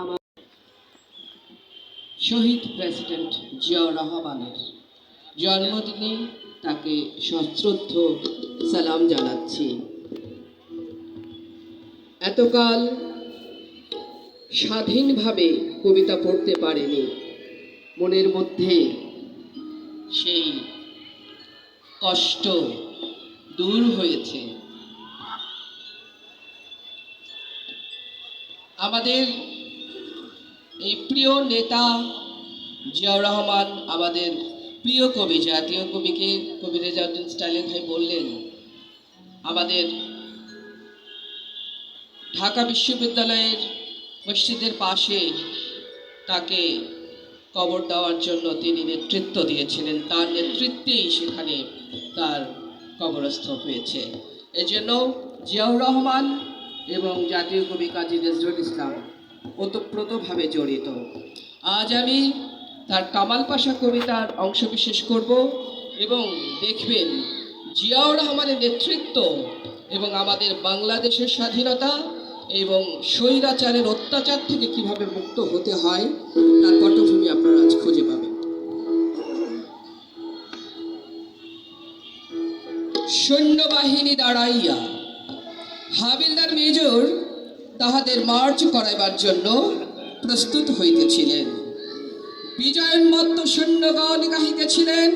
আমার শহীদ প্রেসিডেন্ট জিয়াউর রহমানের জন্মদিনে তাকে সশ্রদ্ধ সালাম জানাচ্ছি। এতকাল স্বাধীনভাবে কবিতা পড়তে পারেনি মনের মধ্যে সেই কষ্ট দূর হয়েছে। আমাদের এই প্রিয় নেতা জিয়াউর রহমান আমাদের প্রিয় কবি, জাতীয় কবিকে কবি রেজাউদ্দিন স্টালিন ভাই বললেন, আমাদের ঢাকা বিশ্ববিদ্যালয়ের মসজিদের পাশে তাকে কবর দেওয়ার জন্য তিনি নেতৃত্ব দিয়েছিলেন। তার নেতৃত্বেই সেখানে তার কবরস্থ হয়েছে। এজন্য জিয়াউর রহমান এবং জাতীয় কবি কাজী নজরুল ইসলাম ওতপ্রোতভাবে জড়িত। আজ আমি তার কামাল পাশা কবিতার অংশবিশেষ করব এবং দেখবেন জিয়াউর রহমানের নেতৃত্ব এবং আমাদের বাংলাদেশের স্বাধীনতা এবং স্বৈরাচারের অত্যাচার থেকে কীভাবে মুক্ত হতে হয়, তার পটভূমি আপনারা আজ খুঁজে পাবেন। সৈন্যবাহিনী দাঁড়াইয়া, হাবিলদার মেজর তাহাদের মার্চ করাইবার জন্য প্রস্তুত হইতেছিলেন। বিজয়োন্মত্ত সৈন্যগণ গাহিতেছিলেন,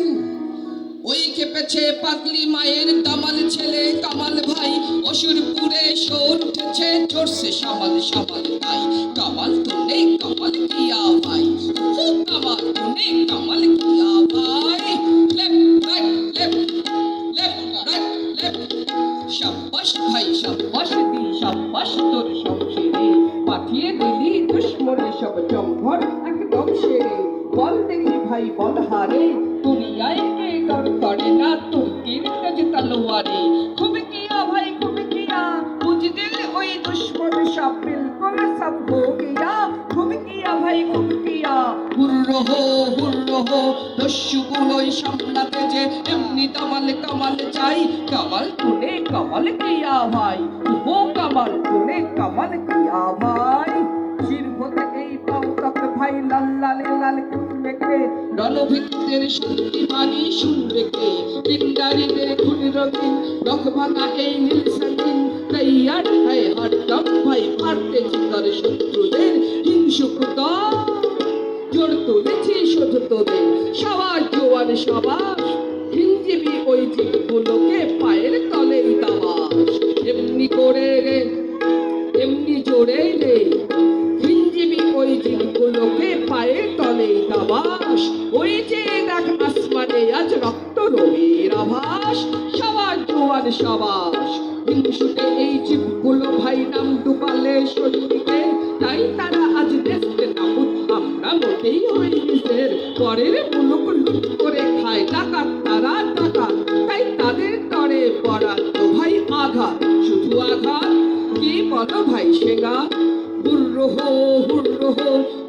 ওই খেপেছে পাগলি মায়ের দামাল ছেলে, কামাল ভাই, অসুরপুরে সর উঠেছে চড়ছে সামাল সামাল ভাই, কামাল তো নেই, কামাল কিয়া ভাই। হারে দুনিয়ায় কে ডর করে না তুর্কির কাজ তলোয়ারে। খুব কিয়া ভাই খুব কিয়া বুঝ দিলে ওই দুশ্মন সব বিলকুল সব হো গিয়া খুব কিয়া ভাই খুব কিয়া হুর্র হো হুর্র হো দস্যুগুলোই সামলাতে যে এমনি কামাল কামাল চাই। কামাল তুনে কামাল কিয়া ভাই ও কামাল তুনে কামাল কিয়া ভাই। শির হতে এই পাও তক ভাই, লাল লাল লাল খুনবে কে রণভিত্তের শক্তি বাণী শুনবে কে? পিন্ডারিদের খুন রঙিন রখ এই হরদম ভাই শত্রুদের জোর তুলেছি সবার জোয়ার সবার। হিঞ্জিবি ওই আসমানে আজ রক্ত রবির আভাস, সবার জোয়ার সবাস। হিংসুকে এই জীবগুলো ভাই নাম ডুবালে সত্যিকে, তাই তারা আজ দেশকে নামুদ আমরা মোটেই হই নিজের। পরের মুলুক লুট করে খায় ডাকাত, তারা ডাকাত, তাই তাদের তরে বরাদ্দ ভাই আঘাত। শুধু আঘাত? কি বলো ভাই সেগা হুর্র হো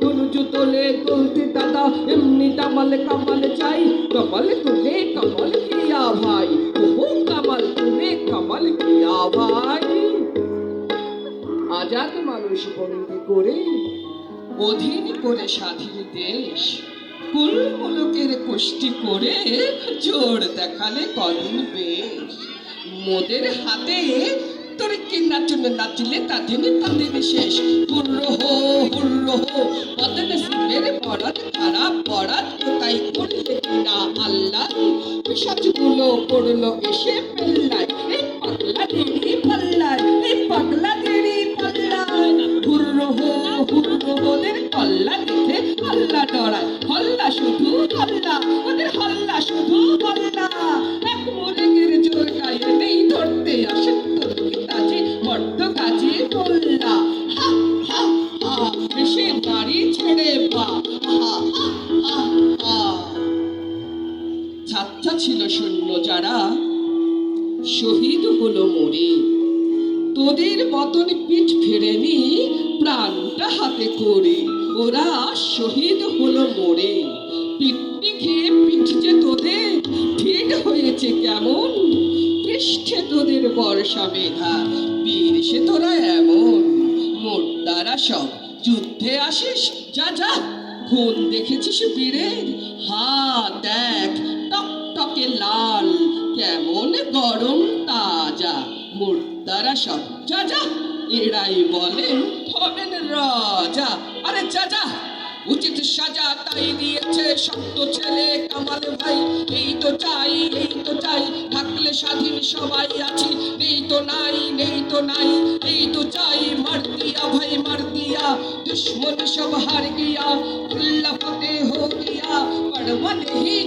তনুজু তোলে তুলতে দাদা, এমনি কামাল কামাল চাই। কামাল তুলে কামাল কিয়া ভাই ও কামাল তুলে কামাল কিয়া ভাই। আজাদ মানুষ বন্দি করে অধীন করে স্বাধীন দেশ কুল মুলুকের কুষ্টি করে জোর দেখালে কদিন বেশ। মোদের হাতে তোর কি নাচন নাচলে তাদিন তাদের শেষ। হুর্র হো হুর্র হো, বদন সিমের বরাত খারাপ বরাত কোথায় করলে কিনা আল্লাহ? পিসাচগুলো পড়ল এসে পেল্লায় এই এসে বাড়ি ছেড়ে ছাত্রা ছিল সৈন্য যারা। শহীদ হলো মরে। তোদের মতন পিঠ ফেরেনি, প্রাণটা হাতে করে। ওরা শহীদ হলো মরে। পিটনি খেয়ে পিঠ যে তোদের, ঠিক হয়েছে কেমন? পৃষ্ঠে তোদের বর্ষা মেধা বীর সে তোরা এমন। মোর দ্বারা সব যুদ্ধে আসিস? যা যা। খুন দেখেছিস বীরের? হা দেখ, টকটকে লাল, কেমন গরম তাজা। মুর্দারা সব যা যা। এরাই বলেন হবেন রাজা। আরে যা যা। উচিত সাজা তাই দিয়েছে শক্ত ছেলে কামাল ভাই। এই তো চাই, এই তো চাই, থাকলে স্বাধীন সবাই আছি। নেই তো নাই, নেই তো নাই, এই তো চাই, মার দিয়া ভাই, মার দিয়া दुश्मन शब हार किया किल्ला फतेह हो गया पड़वन नहीं